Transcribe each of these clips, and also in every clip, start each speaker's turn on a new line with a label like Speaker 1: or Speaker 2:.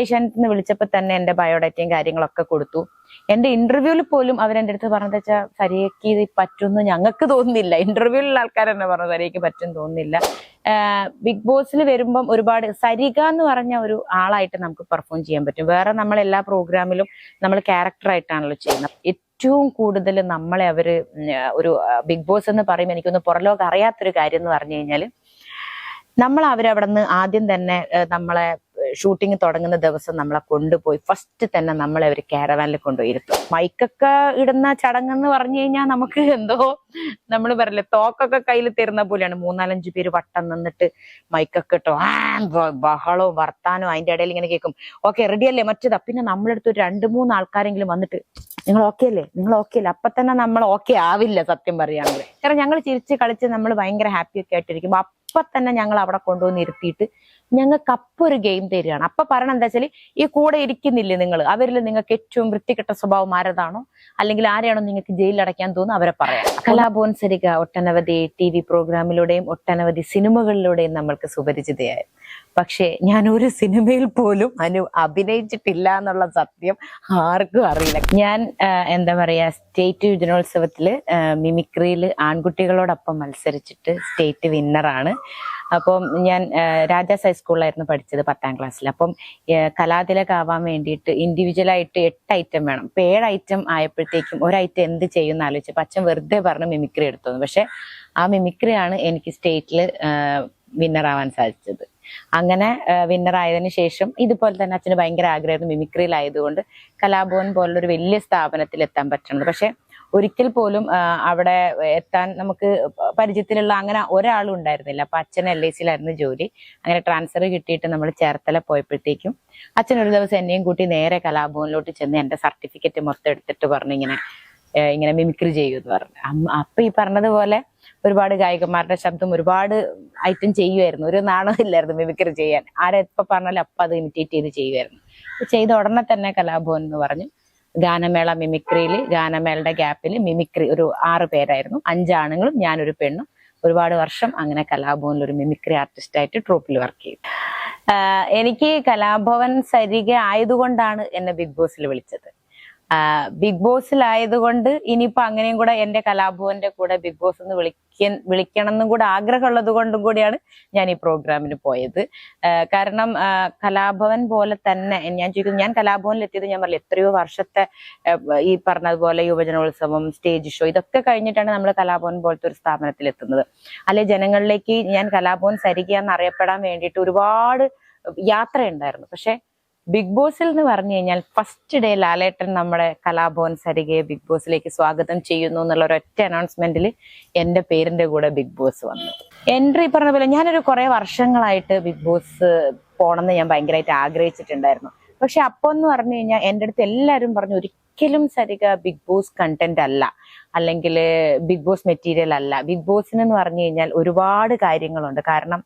Speaker 1: ഏഷ്യാനെറ്റിൽ നിന്ന് വിളിച്ചപ്പോൾ തന്നെ എന്റെ ബയോഡാറ്റയും കാര്യങ്ങളൊക്കെ കൊടുത്തു. എന്റെ ഇന്റർവ്യൂവിൽ പോലും അവരെന്റെ അടുത്ത് പറഞ്ഞത് വെച്ചാൽ സരിയക്ക് ഇത് പറ്റുമെന്ന് ഞങ്ങൾക്ക് തോന്നുന്നില്ല. ഇന്റർവ്യൂവിലുള്ള ആൾക്കാർ തന്നെ പറഞ്ഞു സരിയക്ക് പറ്റും തോന്നുന്നില്ല. ബിഗ് ബോസിൽ വരുമ്പം ഒരുപാട് സരിക എന്ന് പറഞ്ഞ ഒരു ആളായിട്ട് നമുക്ക് പെർഫോം ചെയ്യാൻ പറ്റും. വേറെ നമ്മൾ എല്ലാ പ്രോഗ്രാമിലും നമ്മൾ ക്യാരക്ടറായിട്ടാണല്ലോ ചെയ്യുന്നത്. ഏറ്റവും കൂടുതൽ നമ്മളെ അവർ ഒരു ബിഗ് ബോസ് എന്ന് പറയുമ്പോൾ എനിക്കൊന്ന് പുറലോകം അറിയാത്തൊരു കാര്യം എന്ന് പറഞ്ഞു കഴിഞ്ഞാൽ നമ്മൾ അവരവിടെ നിന്ന് ആദ്യം തന്നെ നമ്മളെ ഷൂട്ടിംഗ് തുടങ്ങുന്ന ദിവസം നമ്മളെ കൊണ്ടുപോയി ഫസ്റ്റ് തന്നെ നമ്മളെ ഒരു കാരവാനിൽ കൊണ്ടുപോയി മൈക്കൊക്കെ ഇടുന്ന ചടങ്ങെന്ന് പറഞ്ഞു കഴിഞ്ഞാൽ നമുക്ക് എന്തോ നമ്മൾ പറയില്ലേ തോക്കൊക്കെ കയ്യിൽ തരുന്ന പോലെയാണ്. മൂന്നാലഞ്ച് പേര് വട്ടം നിന്നിട്ട് മൈക്കൊക്കെ ഇട്ടോ. ബഹളവും വർത്താനവും അതിന്റെ ഇടയിൽ ഇങ്ങനെ കേൾക്കും. ഓക്കെ റെഡി അല്ലേ? മറ്റേതാ? പിന്നെ നമ്മളെടുത്ത് ഒരു രണ്ട് മൂന്ന് ആൾക്കാരെങ്കിലും വന്നിട്ട് നിങ്ങൾ ഓക്കെ അല്ലേ? നിങ്ങൾ ഓക്കെ അല്ലേ? അപ്പൊ തന്നെ നമ്മൾ ഓക്കെ ആവില്ല സത്യം പറയുകയാണെങ്കിൽ കാരണം ഞങ്ങൾ ചിരിച്ച് കളിച്ച് നമ്മൾ ഭയങ്കര ഹാപ്പി ഒക്കെ ആയിട്ടിരിക്കുമ്പോ അപ്പൊ തന്നെ ഞങ്ങൾ അവിടെ കൊണ്ടുവന്ന് ഇരുത്തിയിട്ട് ഞങ്ങൾക്ക് അപ്പൊ ഒരു ഗെയിം തരികയാണ്. അപ്പൊ പറയണം എന്താ വെച്ചാൽ ഈ കൂടെ ഇരിക്കുന്നില്ലേ നിങ്ങൾ അവരിൽ നിങ്ങൾക്ക് ഏറ്റവും വൃത്തികെട്ട സ്വഭാവം ആരതാണോ? അല്ലെങ്കിൽ ആരെയാണോ നിങ്ങൾക്ക് ജയിലിൽ അടയ്ക്കാൻ തോന്നുന്നു അവരെ പറയാം. കലാഭവൻ സരിക ഒട്ടനവധി ടി വി പ്രോഗ്രാമിലൂടെയും ഒട്ടനവധി സിനിമകളിലൂടെയും നമ്മൾക്ക് സുപരിചിതയായി പക്ഷേ ഞാൻ ഒരു സിനിമയിൽ പോലും അനു അഭിനയിച്ചിട്ടില്ല എന്നുള്ള സത്യം ആർക്കും അറിയില്ല. ഞാൻ എന്താ പറയാ സ്റ്റേറ്റ് യുജനോത്സവത്തിൽ മിമിക്രിയിൽ ആൺകുട്ടികളോടൊപ്പം മത്സരിച്ചിട്ട് സ്റ്റേറ്റ് വിന്നറാണ് അപ്പം ഞാൻ രാജാസ് ഹൈസ്കൂളിലായിരുന്നു പഠിച്ചത് പത്താം ക്ലാസ്സിൽ അപ്പം കലാതിലകാവാൻ വേണ്ടിയിട്ട് ഇൻഡിവിജ്വലായിട്ട് എട്ട് ഐറ്റം വേണം. ഇപ്പം ഏഴ് ഐറ്റം ആയപ്പോഴത്തേക്കും ഒരു ഐറ്റം എന്ത് ചെയ്യും എന്ന് ആലോചിച്ചപ്പോൾ അച്ഛൻ വെറുതെ പറഞ്ഞ് മിമിക്രി എടുത്തു പക്ഷെ ആ മിമിക്രിയാണ് എനിക്ക് സ്റ്റേറ്റിൽ വിന്നറാവാൻ സാധിച്ചത്. അങ്ങനെ വിന്നർ ആയതിനു ശേഷം ഇതുപോലെ തന്നെ അച്ഛന് ഭയങ്കര ആഗ്രഹമായിരുന്നു മിമിക്രിയിലായതുകൊണ്ട് കലാഭവൻ പോലുള്ള ഒരു വലിയ സ്ഥാപനത്തിൽ എത്താൻ പറ്റണത്. പക്ഷെ ഒരിക്കൽ പോലും അവിടെ എത്താൻ നമുക്ക് പരിചയത്തിലുള്ള അങ്ങനെ ഒരാളും ഉണ്ടായിരുന്നില്ല. അപ്പൊ അച്ഛൻ എൽ ഐ സിയിലായിരുന്നു ജോലി. അങ്ങനെ ട്രാൻസ്ഫർ കിട്ടിയിട്ട് നമ്മൾ ചേർത്തല പോയപ്പോഴത്തേക്കും അച്ഛൻ ഒരു ദിവസം എന്നെയും കൂട്ടി നേരെ കലാഭവനിലോട്ട് ചെന്ന് എന്റെ സർട്ടിഫിക്കറ്റ് മൊത്തം എടുത്തിട്ട് പറഞ്ഞു ഇങ്ങനെ ഇങ്ങനെ മിമിക്രി ചെയ്യൂ എന്ന് പറഞ്ഞു. അപ്പൊ ഈ പറഞ്ഞതുപോലെ ഒരുപാട് ഗായകന്മാരുടെ ശബ്ദം ഒരുപാട് ഐറ്റം ചെയ്യുമായിരുന്നു ഒരു നാണമില്ലായിരുന്നു മിമിക്രി ചെയ്യാൻ. ആരെപ്പോ പറഞ്ഞാലും അപ്പൊ അത് ഇമിറ്റേറ്റ് ചെയ്ത് ചെയ്യുമായിരുന്നു ചെയ്ത ഉടനെ തന്നെ കലാഭവൻ എന്ന് പറഞ്ഞു. ഗാനമേള മിമിക്രിയിൽ ഗാനമേളയുടെ ഗ്യാപ്പിൽ മിമിക്രി ഒരു ആറ് പേരായിരുന്നു. അഞ്ചാണുങ്ങളും ഞാനൊരു പെണ്ണും. ഒരുപാട് വർഷം അങ്ങനെ കലാഭവനിൽ ഒരു മിമിക്രി ആർട്ടിസ്റ്റ് ആയിട്ട് ട്രൂപ്പിൽ വർക്ക് ചെയ്തു. എനിക്ക് കലാഭവൻ സരിക ആയതുകൊണ്ടാണ് എന്നെ ബിഗ് ബോസിൽ വിളിച്ചത്. ബിഗ് ബോസിലായതുകൊണ്ട് ഇനിയിപ്പോ അങ്ങനെയും കൂടെ എന്റെ കലാഭവന്റെ കൂടെ ബിഗ് ബോസ് എന്ന് വിളിക്ക വിളിക്കണം എന്നും കൂടെ ആഗ്രഹമുള്ളത് കൊണ്ടും കൂടിയാണ് ഞാൻ ഈ പ്രോഗ്രാമിന് പോയത്. കാരണം കലാഭവൻ പോലെ തന്നെ ഞാൻ ചോദിക്കുന്നു ഞാൻ കലാഭവനിൽ എത്തിയത് ഞാൻ പറഞ്ഞു എത്രയോ വർഷത്തെ ഈ പറഞ്ഞതുപോലെ യുവജനോത്സവം സ്റ്റേജ് ഷോ ഇതൊക്കെ കഴിഞ്ഞിട്ടാണ് നമ്മൾ കലാഭവൻ പോലത്തെ ഒരു സ്ഥാപനത്തിൽ എത്തുന്നത്. അല്ലെ ജനങ്ങളിലേക്ക് ഞാൻ കലാഭവൻ സരികയാന്ന് അറിയപ്പെടാൻ വേണ്ടിയിട്ട് ഒരുപാട് യാത്രയുണ്ടായിരുന്നു. പക്ഷെ ബിഗ് ബോസിൽ എന്ന് പറഞ്ഞു കഴിഞ്ഞാൽ ഫസ്റ്റ് ഡേ ലാലേട്ടൻ നമ്മുടെ കലാഭവൻ സരികയെ ബിഗ് ബോസിലേക്ക് സ്വാഗതം ചെയ്യുന്നു എന്നുള്ള ഒരു ഒരൊറ്റ അനൗൺസ്മെന്റിൽ എന്റെ പേരിന്റെ കൂടെ ബിഗ് ബോസ് വന്നു. എൻട്രി പറഞ്ഞ പോലെ ഞാനൊരു കുറെ വർഷങ്ങളായിട്ട് ബിഗ് ബോസ് പോണെന്ന് ഞാൻ ഭയങ്കരമായിട്ട് ആഗ്രഹിച്ചിട്ടുണ്ടായിരുന്നു. പക്ഷെ അപ്പൊ എന്ന് പറഞ്ഞു കഴിഞ്ഞാൽ എന്റെ അടുത്ത് എല്ലാവരും പറഞ്ഞു ഒരിക്കലും സരിക ബിഗ് ബോസ് കണ്ടന്റ് അല്ല. അല്ലെങ്കിൽ ബിഗ് ബോസ് മെറ്റീരിയൽ അല്ല. ബിഗ് ബോസിന് എന്ന് പറഞ്ഞു കഴിഞ്ഞാൽ ഒരുപാട് കാര്യങ്ങളുണ്ട്. കാരണം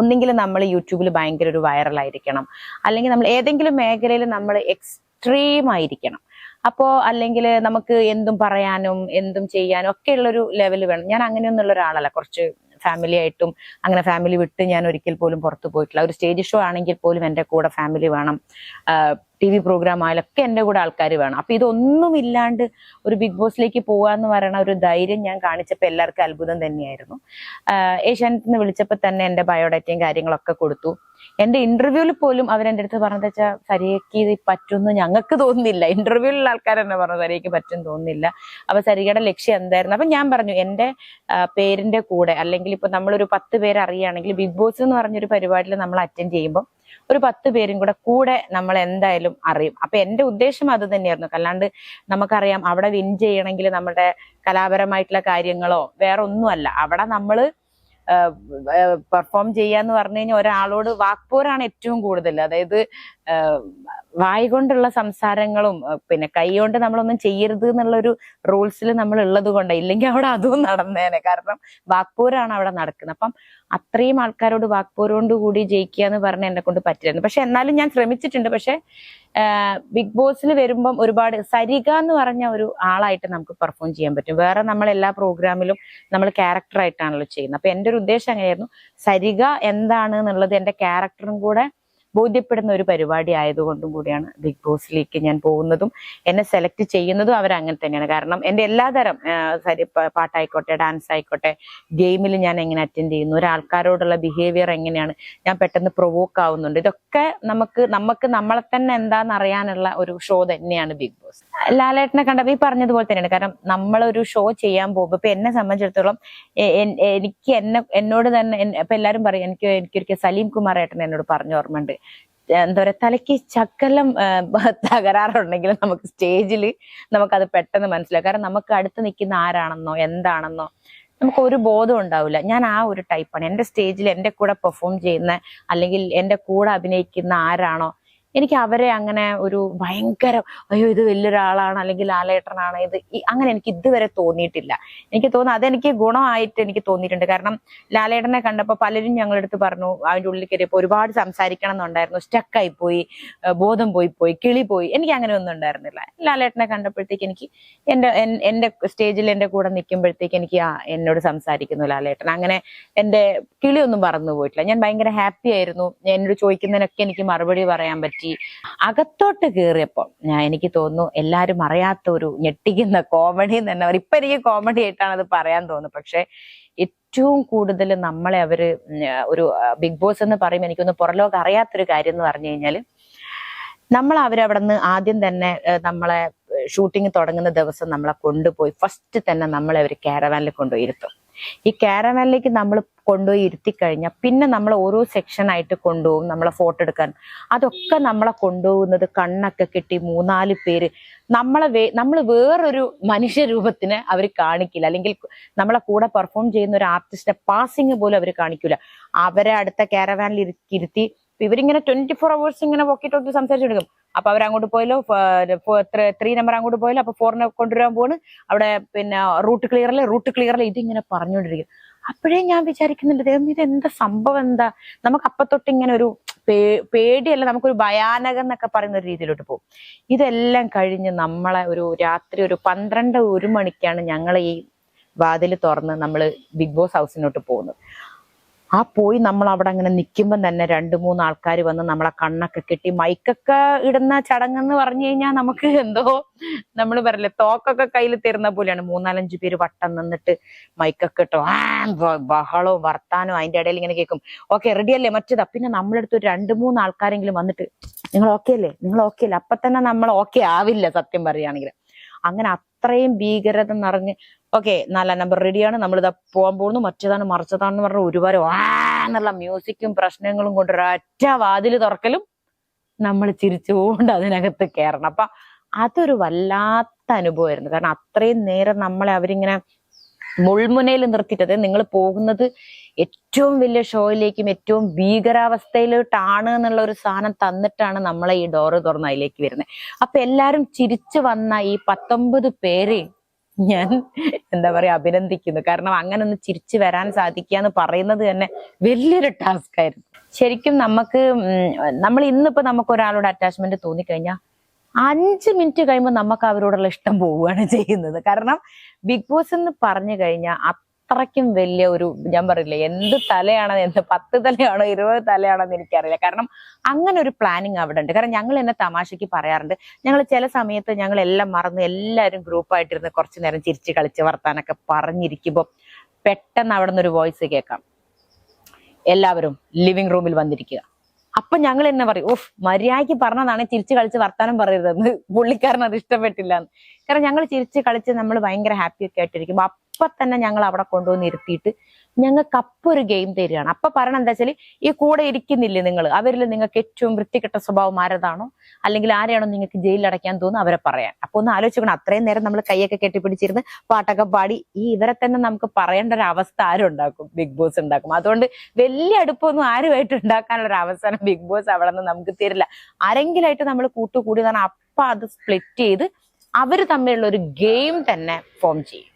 Speaker 1: ഒന്നെങ്കിൽ നമ്മൾ യൂട്യൂബിൽ ഭയങ്കര ഒരു വൈറലായിരിക്കണം. അല്ലെങ്കിൽ നമ്മൾ ഏതെങ്കിലും മേഖലയിൽ നമ്മൾ എക്സ്ട്രീം ആയിരിക്കണം അപ്പോൾ അല്ലെങ്കിൽ നമുക്ക് എന്തും പറയാനും എന്തും ചെയ്യാനും ഒക്കെ ഉള്ളൊരു ലെവൽ വേണം. ഞാൻ അങ്ങനെയൊന്നുള്ള ഒരാളല്ല. കുറച്ച് ഫാമിലി ആയിട്ടും അങ്ങനെ ഫാമിലി വിട്ട് ഞാൻ ഒരിക്കൽ പോലും പുറത്തു പോയിട്ടില്ല. ഒരു സ്റ്റേജ് ഷോ ആണെങ്കിൽ പോലും എന്റെ കൂടെ ഫാമിലി വേണം. ടി വി പ്രോഗ്രാം ആയാലൊക്കെ എന്റെ കൂടെ ആൾക്കാർ വേണം. അപ്പൊ ഇതൊന്നും ഇല്ലാണ്ട് ഒരു ബിഗ് ബോസിലേക്ക് പോവാന്ന് പറയുന്ന ഒരു ധൈര്യം ഞാൻ കാണിച്ചപ്പോൾ എല്ലാവർക്കും അത്ഭുതം തന്നെയായിരുന്നു. ഏഷ്യാനെറ്റ് നിന്ന് വിളിച്ചപ്പോൾ തന്നെ എന്റെ ബയോഡാറ്റയും കാര്യങ്ങളൊക്കെ കൊടുത്തു. എന്റെ ഇന്റർവ്യൂവിൽ പോലും അവരെന്റെ അടുത്ത് പറഞ്ഞത് വെച്ചാൽ സരിയക്ക് ഇത് പറ്റുമെന്ന് ഞങ്ങൾക്ക് തോന്നുന്നില്ല. ഇന്റർവ്യൂവിലുള്ള ആൾക്കാർ തന്നെ പറഞ്ഞു സരിയക്ക് പറ്റും തോന്നുന്നില്ല. അപ്പൊ സരികയുടെ ലക്ഷ്യം എന്തായിരുന്നു? അപ്പൊ ഞാൻ പറഞ്ഞു എന്റെ ആ, പേരിന്റെ കൂടെ അല്ലെങ്കിൽ ഇപ്പൊ നമ്മളൊരു പത്ത് പേര് ബിഗ് ബോസ് എന്ന് പറഞ്ഞൊരു പരിപാടിയിൽ നമ്മൾ അറ്റൻഡ് ചെയ്യുമ്പോൾ ഒരു പത്ത് പേരും കൂടെ കൂടെ നമ്മൾ എന്തായാലും അറിയും. അപ്പൊ എന്റെ ഉദ്ദേശം അത് തന്നെയായിരുന്നു. അല്ലാണ്ട് നമുക്കറിയാം അവിടെ വിൻ ചെയ്യണമെങ്കിൽ നമ്മുടെ കലാപരമായിട്ടുള്ള കാര്യങ്ങളോ വേറെ ഒന്നുമല്ല അവിടെ നമ്മൾ പെർഫോം ചെയ്യാന്ന് പറഞ്ഞു കഴിഞ്ഞാൽ ഒരാളോട് വാക്പോരാണ് ഏറ്റവും കൂടുതൽ. അതായത് വായ കൊണ്ടുള്ള സംസാരങ്ങളും പിന്നെ കൈ കൊണ്ട് നമ്മളൊന്നും ചെയ്യരുത് എന്നുള്ളൊരു റൂൾസിൽ നമ്മൾ ഉള്ളത് കൊണ്ട്. ഇല്ലെങ്കിൽ അവിടെ അതും നടന്നേനെ. കാരണം വാക്പോരാണ് അവിടെ നടക്കുന്നത്. അപ്പം അത്രയും ആൾക്കാരോട് വാക്പോരോട് കൂടി ജയിക്കുക എന്ന് പറഞ്ഞ എന്നെ കൊണ്ട് പറ്റില്ലായിരുന്നു. പക്ഷെ എന്നാലും ഞാൻ ശ്രമിച്ചിട്ടുണ്ട്. പക്ഷെ ബിഗ് ബോസിൽ വരുമ്പം ഒരുപാട് സരിക എന്ന് പറഞ്ഞ ഒരു ആളായിട്ട് നമുക്ക് പെർഫോം ചെയ്യാൻ പറ്റും. വേറെ നമ്മൾ എല്ലാ പ്രോഗ്രാമിലും നമ്മൾ ക്യാരക്ടറായിട്ടാണല്ലോ ചെയ്യുന്നത്. അപ്പൊ എന്റെ ഒരു ഉദ്ദേശം അങ്ങനെയായിരുന്നു. സരിക എന്താണ് എന്നുള്ളത് എന്റെ ക്യാരക്ടറും കൂടെ ബോധ്യപ്പെടുന്ന ഒരു പരിപാടി ആയതുകൊണ്ടും കൂടിയാണ് ബിഗ് ബോസിലേക്ക് ഞാൻ പോകുന്നതും എന്നെ സെലക്ട് ചെയ്യുന്നതും അവരങ്ങനെ തന്നെയാണ്. കാരണം എന്റെ എല്ലാതരം പാട്ടായിക്കോട്ടെ ഡാൻസ് ആയിക്കോട്ടെ ഗെയിമിൽ ഞാൻ എങ്ങനെ അറ്റൻഡ് ചെയ്യുന്നു ഒരാൾക്കാരോടുള്ള ബിഹേവിയർ എങ്ങനെയാണ് ഞാൻ പെട്ടെന്ന് പ്രൊവോക്ക് ആവുന്നുണ്ട്. ഇതൊക്കെ നമുക്ക് നമുക്ക് നമ്മളെ തന്നെ എന്താണെന്ന് അറിയാനുള്ള ഒരു ഷോ തന്നെയാണ് ബിഗ് ബോസ് ലാലേട്ടനെ കണ്ടപ്പോൾ ഈ പറഞ്ഞതുപോലെ തന്നെയാണ്. കാരണം നമ്മളൊരു ഷോ ചെയ്യാൻ പോകുമ്പോൾ ഇപ്പൊ എന്നെ സംബന്ധിച്ചിടത്തോളം എനിക്ക് എന്നെ എന്നോട് തന്നെ ഇപ്പൊ എല്ലാരും പറയും എനിക്ക് എനിക്കൊരിക്കൽ സലീം കുമാർ ഏട്ടൻ എന്നോട് പറഞ്ഞു ഓർമ്മയുണ്ട്. എന്താ പറയാ തലയ്ക്ക് ചക്കലം തകരാറുണ്ടെങ്കിൽ നമുക്ക് സ്റ്റേജിൽ നമുക്കത് പെട്ടെന്ന് മനസ്സിലാവും. കാരണം നമുക്ക് അടുത്ത് നിൽക്കുന്ന ആരാണെന്നോ എന്താണെന്നോ നമുക്ക് ഒരു ബോധം ഉണ്ടാവില്ല. ഞാൻ ആ ഒരു ടൈപ്പാണ് എന്റെ സ്റ്റേജിൽ എന്റെ കൂടെ പെർഫോം ചെയ്യുന്ന അല്ലെങ്കിൽ എന്റെ കൂടെ അഭിനയിക്കുന്ന ആരാണോ എനിക്ക് അവരെ അങ്ങനെ ഒരു ഭയങ്കര അയ്യോ ഇത് വലിയൊരാളാണ് അല്ലെങ്കിൽ ലാലേട്ടനാണ് ഇത് അങ്ങനെ എനിക്ക് ഇതുവരെ തോന്നിയിട്ടില്ല. എനിക്ക് തോന്നുന്നു അതെനിക്ക് ഗുണമായിട്ട് എനിക്ക് തോന്നിയിട്ടുണ്ട്. കാരണം ലാലേട്ടനെ കണ്ടപ്പോൾ പലരും ഞങ്ങളുടെ അടുത്ത് പറഞ്ഞു അതിന്റെ ഉള്ളിൽ കയറിയപ്പോൾ ഒരുപാട് സംസാരിക്കണം എന്നുണ്ടായിരുന്നു. സ്റ്റക്കായി പോയി ബോധം പോയി പോയി കിളി പോയി. എനിക്ക് അങ്ങനെ ഒന്നും ഉണ്ടായിരുന്നില്ല. ലാലേട്ടനെ കണ്ടപ്പോഴത്തേക്ക് എനിക്ക് എന്റെ എന്റെ സ്റ്റേജിൽ എന്റെ കൂടെ നിൽക്കുമ്പോഴത്തേക്ക് എനിക്ക് ആ എന്നോട് സംസാരിക്കുന്നു ലാലേട്ടൻ. അങ്ങനെ എന്റെ കിളിയൊന്നും പറന്നു പോയിട്ടില്ല ഞാൻ ഭയങ്കര ഹാപ്പി ആയിരുന്നു. എന്നോട് ചോദിക്കുന്നതിനൊക്കെ എനിക്ക് മറുപടി പറയാൻ പറ്റി. അകത്തോട്ട് കയറിയപ്പോൾ ഞാൻ എനിക്ക് തോന്നുന്നു എല്ലാവരും അറിയാത്ത ഒരു ഞെട്ടിക്കുന്ന കോമഡി തന്നെ അവർ ഇപ്പൊ എനിക്ക് കോമഡി ആയിട്ടാണ് അത് പറയാൻ തോന്നുന്നത് പക്ഷേ ഏറ്റവും കൂടുതൽ നമ്മളെ അവർ ഒരു ബിഗ് ബോസ് എന്ന് പറയുമ്പോൾ എനിക്കൊന്ന് പുറലോകം അറിയാത്തൊരു കാര്യം എന്ന് പറഞ്ഞു കഴിഞ്ഞാൽ നമ്മൾ അവരവിടെ നിന്ന് ആദ്യം തന്നെ നമ്മളെ ഷൂട്ടിംഗ് തുടങ്ങുന്ന ദിവസം നമ്മളെ കൊണ്ടുപോയി ഫസ്റ്റ് തന്നെ നമ്മളെ അവർ കാരവാനിൽ കൊണ്ടുപോയി ഇരുത്തും. ഈ കാരവാനിലേക്ക് നമ്മൾ കൊണ്ടുപോയി ഇരുത്തി കഴിഞ്ഞാൽ പിന്നെ നമ്മൾ ഓരോ സെക്ഷൻ ആയിട്ട് കൊണ്ടുപോകും നമ്മളെ ഫോട്ടോ എടുക്കാൻ. അതൊക്കെ നമ്മളെ കൊണ്ടുപോകുന്നത് കണ്ണൊക്കെ കെട്ടി മൂന്നാൽ പേര്. നമ്മളെ വേ നമ്മൾ വേറൊരു മനുഷ്യ രൂപത്തിന് അവർ കാണിക്കില്ല. അല്ലെങ്കിൽ നമ്മളെ കൂടെ പെർഫോം ചെയ്യുന്ന ഒരു ആർട്ടിസ്റ്റിന്റെ പാസിങ് പോലും അവർ കാണിക്കില്ല അവരെ അടുത്ത കാരവാനിൽ ഇരുത്തി ഇവരിങ്ങനെ ട്വന്റി ഫോർ അവേഴ്സ് ഇങ്ങനെ വോക്കി ടോക്കി സംസാരിച്ചെടുക്കും അപ്പൊ അവർ അങ്ങോട്ട് പോയല്ലോ ത്രീ നമ്പർ അങ്ങോട്ട് പോയല്ലോ. അപ്പൊ ഫോറിനെ കൊണ്ടുവരാൻ പോണ്. അവിടെ പിന്നെ റൂട്ട് ക്ലിയറല്ലേ റൂട്ട് ക്ലിയറല്ലേ ഇതിങ്ങനെ പറഞ്ഞുകൊണ്ടിരിക്കും അപ്പോഴേ ഞാൻ വിചാരിക്കുന്നുണ്ട് ദൈവം ഇത് എന്താ സംഭവം എന്താ? നമുക്ക് അപ്പത്തൊട്ട് ഇങ്ങനെ ഒരു പേടിയല്ല നമുക്കൊരു ഭയാനകം എന്നൊക്കെ പറയുന്ന ഒരു രീതിയിലോട്ട് പോകും. ഇതെല്ലാം കഴിഞ്ഞ് നമ്മളെ ഒരു രാത്രി ഒരു പന്ത്രണ്ട് ഒരു മണിക്കാണ് ഞങ്ങൾ ഈ വാതിൽ തുറന്ന് നമ്മൾ ബിഗ് ബോസ് ഹൗസിനോട്ട് പോകുന്നത്. ആ പോയി നമ്മൾ അവിടെ അങ്ങനെ നിൽക്കുമ്പോൾ തന്നെ രണ്ട് മൂന്ന് ആൾക്കാർ വന്ന് നമ്മളെ കണ്ണൊക്കെ കെട്ടി മൈക്കൊക്കെ ഇടുന്ന ചടങ്ങെന്ന് പറഞ്ഞു കഴിഞ്ഞാൽ നമുക്ക് എന്തോ നമ്മൾ പറയില്ലേ തോക്കൊക്കെ കയ്യിൽ തരുന്ന പോലെയാണ്. മൂന്നാലഞ്ച് പേര് വട്ടം നിന്നിട്ട് മൈക്കൊക്കെ ഇട്ടോ ആ ബഹളവും വർത്താനവും അതിന്റെ ഇടയിൽ ഇങ്ങനെ കേൾക്കും. ഓക്കെ റെഡി അല്ലേ? മറ്റേതാ. പിന്നെ നമ്മളെടുത്ത് ഒരു രണ്ട് മൂന്ന് ആൾക്കാരെങ്കിലും വന്നിട്ട് നിങ്ങൾ ഓക്കെ അല്ലേ? നിങ്ങൾ ഓക്കെ അല്ലേ? അപ്പൊ തന്നെ നമ്മൾ ഓക്കെ ആവില്ല സത്യം പറയുകയാണെങ്കിൽ അങ്ങനെ അത്രയും ഭീകരത നിറഞ്ഞ് ഓക്കെ നാലാം നമ്പർ റെഡിയാണ് നമ്മൾ ഇതാ പോകാൻ പോകുന്നു. മറ്റേതാണ് മറിച്ചതാണെന്ന് പറഞ്ഞ ഒരുപാട് വാ എന്നുള്ള മ്യൂസിക്കും പ്രശ്നങ്ങളും കൊണ്ട് ഒരൊറ്റ വാതിൽ തുറക്കലും നമ്മൾ ചിരിച്ചുകൊണ്ട് അതിനകത്ത് കയറണം അപ്പൊ അതൊരു വല്ലാത്ത അനുഭവമായിരുന്നു. കാരണം അത്രയും നേരം നമ്മളെ അവരിങ്ങനെ മുൾമുനയിൽ നിർത്തിയിട്ട് നിങ്ങൾ പോകുന്നത് ഏറ്റവും വലിയ ഷോയിലേക്കും ഏറ്റവും ഭീകരാവസ്ഥയിലോട്ടാണ് എന്നുള്ള ഒരു സാധനം തന്നിട്ടാണ് നമ്മളെ ഈ ഡോറ് തുറന്ന് അതിലേക്ക് വരുന്നത്. അപ്പൊ എല്ലാരും ചിരിച്ചു വന്ന ഈ പത്തൊമ്പത് പേരെ ഞാൻ എന്താ പറയാ അഭിനന്ദിക്കുന്നു. കാരണം അങ്ങനെ ഒന്ന് ചിരിച്ചു വരാൻ സാധിക്കുക എന്ന് പറയുന്നത് തന്നെ വലിയൊരു ടാസ്ക് ആയിരുന്നു. ശരിക്കും നമുക്ക് നമ്മൾ ഇന്നിപ്പോ നമുക്ക് ഒരാളോട് അറ്റാച്ച്മെന്റ് തോന്നിക്കഴിഞ്ഞാൽ അഞ്ച് മിനിറ്റ് കഴിയുമ്പോൾ നമുക്ക് അവരോടുള്ള ഇഷ്ടം പോവുകയാണ് ചെയ്യുന്നത്. കാരണം ബിഗ് ബോസ് എന്ന് പറഞ്ഞു കഴിഞ്ഞാൽ അത്രയ്ക്കും വലിയ ഒരു ഞാൻ പറയില്ല എന്ത് തലയാണോ എന്ത് പത്ത് തലയാണോ ഇരുപത് തലയാണോ എന്ന് എനിക്കറിയില്ല. കാരണം അങ്ങനെ ഒരു പ്ലാനിങ് അവിടെ ഉണ്ട്. കാരണം ഞങ്ങൾ എന്നെ തമാശയ്ക്ക് പറയാറുണ്ട്. ഞങ്ങൾ ചില സമയത്ത് ഞങ്ങൾ എല്ലാം മറന്ന് എല്ലാവരും ഗ്രൂപ്പായിട്ടിരുന്ന് കുറച്ച് നേരം ചിരിച്ച് കളിച്ച് വർത്താനൊക്കെ പറഞ്ഞിരിക്കുമ്പോൾ പെട്ടെന്ന് അവിടെ നിന്ന് ഒരു വോയിസ് കേൾക്കാം. എല്ലാവരും ലിവിംഗ് റൂമിൽ വന്നിരിക്കുക. അപ്പൊ ഞങ്ങൾ എന്നെ പറയും ഓഫ് മര്യാദയ്ക്ക് പറഞ്ഞതാണ് ചിരിച്ചു കളിച്ച് വർത്താനം പറയരുതെന്ന്. പുള്ളിക്കാരൻ അത് ഇഷ്ടപ്പെട്ടില്ല കാരണം ഞങ്ങൾ ചിരിച്ച് കളിച്ച് നമ്മൾ ഭയങ്കര ഹാപ്പി ഒക്കെ ആയിട്ടിരിക്കുമ്പോ അപ്പൊ തന്നെ ഞങ്ങൾ അവിടെ കൊണ്ടുവന്ന് ഇരുത്തിയിട്ട് ഞങ്ങൾക്ക് അപ്പൊ ഒരു ഗെയിം തരികയാണ്. അപ്പൊ പറയണം എന്താ വെച്ചാൽ ഈ കൂടെ ഇരിക്കുന്നില്ലേ നിങ്ങൾ അവരിൽ നിങ്ങൾക്ക് ഏറ്റവും വൃത്തികെട്ട സ്വഭാവം ആരതാണോ? അല്ലെങ്കിൽ ആരെയാണോ നിങ്ങൾക്ക് ജയിലിൽ അടയ്ക്കാൻ തോന്നുന്നു അവരെ പറയാൻ. അപ്പൊ ഒന്ന് ആലോചിക്കണം അത്രയും നേരം നമ്മൾ കൈയൊക്കെ കെട്ടിപ്പിടിച്ചിരുന്ന് പാട്ടൊക്കെ പാടി ഈ ഇവരെ തന്നെ നമുക്ക് പറയേണ്ട ഒരു അവസ്ഥ ആരും ഉണ്ടാക്കും. ബിഗ് ബോസ് ഉണ്ടാക്കും. അതുകൊണ്ട് വലിയ അടുപ്പമൊന്നും ആരുമായിട്ട് ഉണ്ടാക്കാനുള്ള ഒരു അവസരം ബിഗ് ബോസ് അവിടെ നിന്ന് നമുക്ക് തരില്ല. ആരെങ്കിലായിട്ട് നമ്മൾ കൂട്ടുകൂടി അപ്പൊ അത് സ്പ്ലിറ്റ് ചെയ്ത് അവർ തമ്മിലുള്ള ഒരു ഗെയിം തന്നെ ഫോം ചെയ്യും.